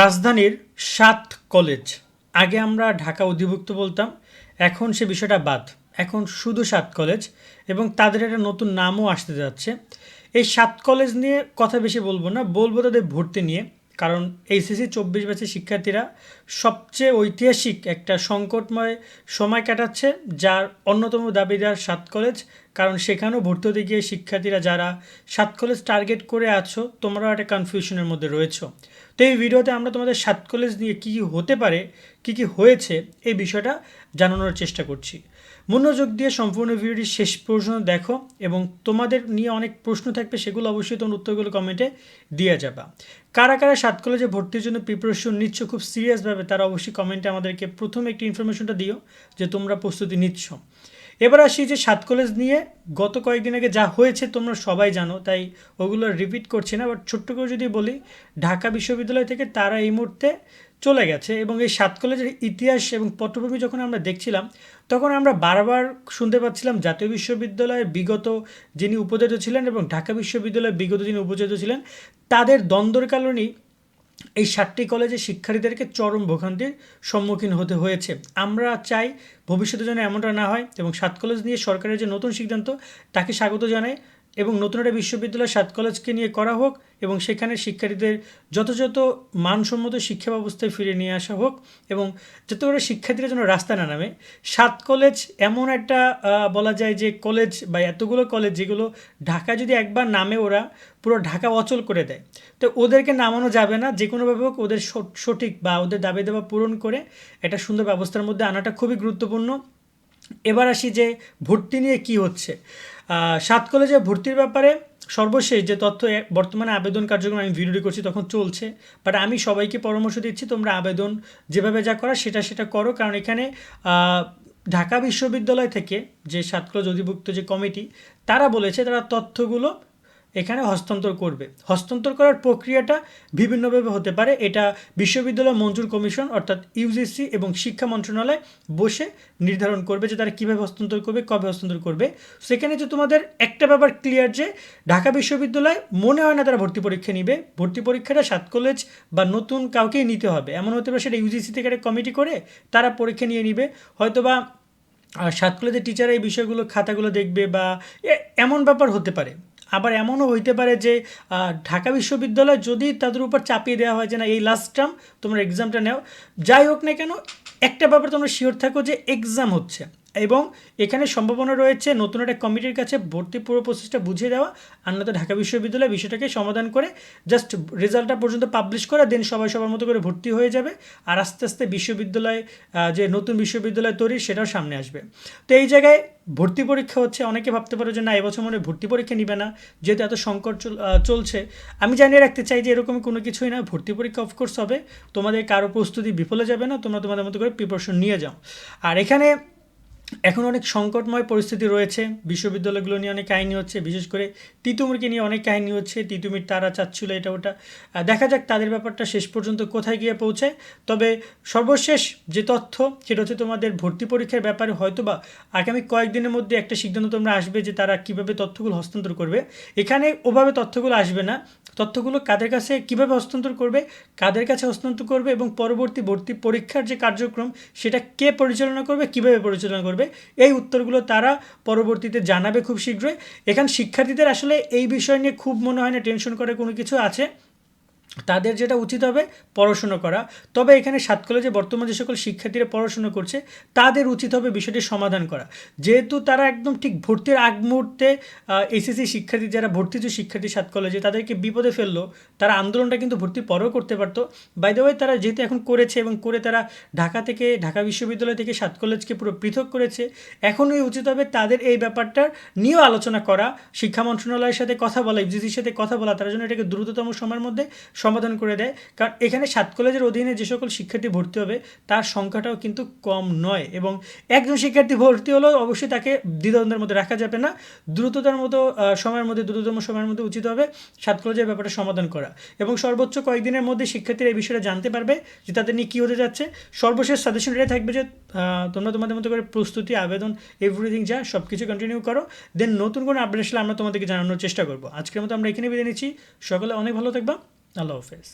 রাজধানীর সাত কলেজ। আগে আমরা ঢাকা অধিভুক্ত বলতাম, এখন সে বিষয়টা বাদ। এখন শুধু সাত কলেজ এবং তাদের একটা নতুন নামও আসতে যাচ্ছে। এই সাত কলেজ নিয়ে কথা বেশি বলব না, বলব তাদের ভর্তি নিয়ে। কারণ এইচএসসি চব্বিশ ব্যাচের শিক্ষার্থীরা সবচেয়ে ঐতিহাসিক একটা সংকটময় সময় কাটাচ্ছে, যার অন্যতম দাবিদার সাত কলেজ। কারণ সেখানেও ভর্তি হতে গিয়ে শিক্ষার্থীরা যারা সাত কলেজ টার্গেট করে আছো, তোমরাও একটা কনফিউশনের মধ্যে রয়েছো। তো এই ভিডিওতে আমরা তোমাদের সাত কলেজ নিয়ে কী কী হতে পারে, কী কী হয়েছে, এই বিষয়টা জানানোর চেষ্টা করছি। মনোযোগ দিয়ে সম্পূর্ণ ভিডিওটি শেষ পর্যন্ত দেখো এবং তোমাদের নিয়ে অনেক প্রশ্ন থাকবে, সেগুলো অবশ্যই তোমার উত্তরগুলো কমেন্টে দিয়ে যাবা। কারা কারা সাত কলেজে ভর্তির জন্য প্রিপারেশন নিচ্ছ, খুব সিরিয়াসভাবে তারা অবশ্যই কমেন্টে আমাদেরকে প্রথম একটি ইনফরমেশনটা দিও যে তোমরা প্রস্তুতি নিচ্ছ। এবার আসি যে সাত কলেজ নিয়ে গত কয়েকদিন আগে যা হয়েছে তোমরা সবাই জানো, তাই ওগুলো রিপিট করছি না বাট ছোট্ট করে যদি বলি, ঢাকা বিশ্ববিদ্যালয় থেকে তারা এই মুহূর্তে চলে গেছে এবং এই সাত কলেজের ইতিহাস এবং পটভূমি যখন আমরা দেখছিলাম, তখন আমরা বারবার শুনতে পাচ্ছিলাম জাতীয় বিশ্ববিদ্যালয়ের বিগত যিনি উপাচার্য ছিলেন এবং ঢাকা বিশ্ববিদ্যালয়ের বিগত যিনি উপাচার্য ছিলেন, তাদের দ্বন্দ্বের কারণেই এই সাতটি কলেজে শিক্ষার্থীদেরকে চরম ভোগান্তির সম্মুখীন হতে হয়েছে। আমরা চাই ভবিষ্যতে যেন এমনটা না হয় এবং সাত কলেজ নিয়ে সরকারের যে নতুন সিদ্ধান্ত, তাকে স্বাগত জানাই। এবং নতুন একটা বিশ্ববিদ্যালয় সাত কলেজকে নিয়ে করা হোক এবং সেখানে শিক্ষার্থীদের যথাযথ মানসম্মত শিক্ষা ব্যবস্থায় ফিরে নিয়ে আসা হোক এবং যাতে করে শিক্ষার্থীরা যেন রাস্তা না নামে। সাত কলেজ এমন একটা বলা যায় যে কলেজ বা এতগুলো কলেজ যেগুলো ঢাকা যদি একবার নামে ওরা, পুরো ঢাকা অচল করে দেয়। তো ওদেরকে নামানো যাবে না, যে কোনোভাবে হোক ওদের সঠিক বা ওদের দাবি দেওয়া পূরণ করে একটা সুন্দর ব্যবস্থার মধ্যে আনাটা খুবই গুরুত্বপূর্ণ। এবার আসি যে ভর্তি নিয়ে কি হচ্ছে। সাত কলেজে ভর্তির ব্যাপারে সর্বশেষ যে তথ্য বর্তমানে আবেদন কার্যক্রম আমি ভিডিওটি করছি, তখন চলছে। বাট আমি সবাইকে পরামর্শ দিচ্ছি, তোমরা আবেদন যেভাবে যা করা সেটা সেটা করো। কারণ এখানে ঢাকা বিশ্ববিদ্যালয় থেকে যে সাত কলেজ অধিভুক্ত যে কমিটি, তারা বলেছে তারা তথ্যগুলো এখানে হস্তান্তর করবে। হস্তান্তর করার প্রক্রিয়াটা বিভিন্নভাবে হতে পারে। এটা বিশ্ববিদ্যালয় মঞ্জুর কমিশন অর্থাৎ ইউজিসি এবং শিক্ষা মন্ত্রণালয় বসে নির্ধারণ করবে যে তারা কীভাবে হস্তান্তর করবে, কবে হস্তান্তর করবে। সেখানে যে তোমাদের একটা ব্যাপার ক্লিয়ার যে, ঢাকা বিশ্ববিদ্যালয় মনে হয় না তারা ভর্তি পরীক্ষা নিবে। ভর্তি পরীক্ষাটা সাত কলেজ বা নতুন কাউকেই নিতে হবে। এমন হতে পারে সেটা ইউজিসি থেকে একটা কমিটি করে তারা পরীক্ষা নিয়ে নিবে। হয়তোবা সাত কলেজের টিচার এই বিষয়গুলো খাতাগুলো দেখবে বা এমন ব্যাপার হতে পারে। আবার এমনও হইতে পারে যে ঢাকা বিশ্ববিদ্যালয় যদি তাদের উপর চাপিয়ে দেওয়া হয় যে, না, এই লাস্ট টার্ম তোমরা এক্সামটা নেও। যাই হোক না কেন, একটা ব্যাপার তোমরা শিওর থাকো যে এক্সাম হচ্ছে। এবং এখানে সম্ভাবনা রয়েছে নতুন একটা কমিটির কাছে ভর্তি পুরো প্রসেসটা বুঝিয়ে দেওয়া আর ঢাকা বিশ্ববিদ্যালয় বিষয়টাকে সমাধান করে জাস্ট রেজাল্টটা পর্যন্ত পাবলিশ করে দেন সবাই সবার মতো করে ভর্তি হয়ে যাবে আর আস্তে আস্তে বিশ্ববিদ্যালয় যে নতুন বিশ্ববিদ্যালয় তৈরি সেটাও সামনে আসবে। তো এই জায়গায় ভর্তি পরীক্ষা হচ্ছে, অনেকে ভাবতে পারো যে না, এবছর মনে ভর্তি পরীক্ষা নিবে না, যেহেতু এত সংকট চলছে। আমি জানিয়ে রাখতে চাই যে এরকম কোনো কিছুই না, ভর্তি পরীক্ষা অফকোর্স হবে। তোমাদের কারও প্রস্তুতি বিফলে যাবে না, তোমরা তোমাদের মতো করে প্রিপারেশন নিয়ে যাও। আর এখানে এখন অনেক সংকটময় পরিস্থিতি রয়েছে। বিশ্ববিদ্যালয়গুলো নিয়ে অনেক কাহিনী হচ্ছে। বিশেষ করে তিতুমিরকে নিয়ে অনেক কাহিনী হচ্ছে। তিতুমির তারা চাচ্ছিল এটা ওটা। দেখা যাক তাদের ব্যাপারটা শেষ পর্যন্ত কোথায় গিয়ে পৌঁছায় তবে সর্বশেষ যে তথ্য, সেটা হচ্ছে তোমাদের ভর্তি পরীক্ষার ব্যাপারে হয়তো বা আগামী কয়েকদিনের মধ্যে একটা সিদ্ধান্ত তোমরা আসবে যে তারা কীভাবে তথ্যগুলো হস্তান্তর করবে। এখানে ওভাবে তথ্যগুলো আসবে না। তথ্যগুলো কাদের কাছে, কীভাবে হস্তান্তর করবে, কাদের কাছে হস্তান্তর করবে এবং পরবর্তী ভর্তি পরীক্ষার যে কার্যক্রম, সেটা কে পরিচালনা করবে, কীভাবে পরিচালনা করবে এই উত্তরগুলো তারা পরবর্তীতে জানাবে খুব শীঘ্রই। এখানে শিক্ষার্থীদের আসলে এই বিষয় নিয়ে খুব মনে হয় না, টেনশন করে কোনো কিছু আছে। তাদের যেটা উচিত হবে পড়াশুনো করা। তবে এখানে সাত কলেজে বর্তমান যে সকল শিক্ষার্থীরা পড়াশুনো করছে, তাদের উচিত হবে বিষয়টি সমাধান করা। যেহেতু তারা একদম ঠিক ভর্তির আগ মুহূর্তে এসএসসি শিক্ষার্থী যারা ভর্তি যে শিক্ষার্থী সাত কলেজে তাদেরকে বিপদে ফেলল, তারা আন্দোলনটা কিন্তু ভর্তি পরেও করতে পারতো। বাইদে ওয়ে তারা যেহেতু এখন করেছে এবং করে তারা ঢাকা থেকে, ঢাকা বিশ্ববিদ্যালয় থেকে সাত কলেজকে পুরো পৃথক করেছে, এখনই উচিত হবে তাদের এই ব্যাপারটার নিয়েও আলোচনা করা, শিক্ষা মন্ত্রণালয়ের সাথে কথা বলা ইউজিসির সাথে কথা বলা, তার জন্য এটাকে দ্রুততম সময়ের মধ্যে সমাধান করে দেয়। কারণ এখানে সাত কলেজের অধীনে যে সকল শিক্ষার্থী ভর্তি হবে, তার সংখ্যাটাও কিন্তু কম নয় এবং একজন শিক্ষার্থী ভর্তি হলেও অবশ্যই তাকে দ্বিধাদ্বন্দ্বের মধ্যে রাখা যাবে না। দ্রুততার মতো সময়ের মধ্যে, দ্রুততম সময়ের মধ্যে উচিত হবে সাত কলেজের ব্যাপারটা সমাধান করা এবং সর্বোচ্চ কয়েকদিনের মধ্যে শিক্ষার্থীরা এই বিষয়টা জানতে পারবে যে তাদের নিয়ে কী হতে যাচ্ছে। সর্বশেষ সাজেশন এটাই থাকবে যে তোমরা তোমাদের মতো করে প্রস্তুতি, আবেদন এভরিথিং যা সব কিছু কন্টিনিউ করো। দেন নতুন কোনো আপডেট আসলে আমরা তোমাদেরকে জানানোর চেষ্টা করব। আজকের মতো আমরা এখানে বিদায় নিচ্ছি। সকলে অনেক ভালো থাকবা। আল্লাহ হাফেজ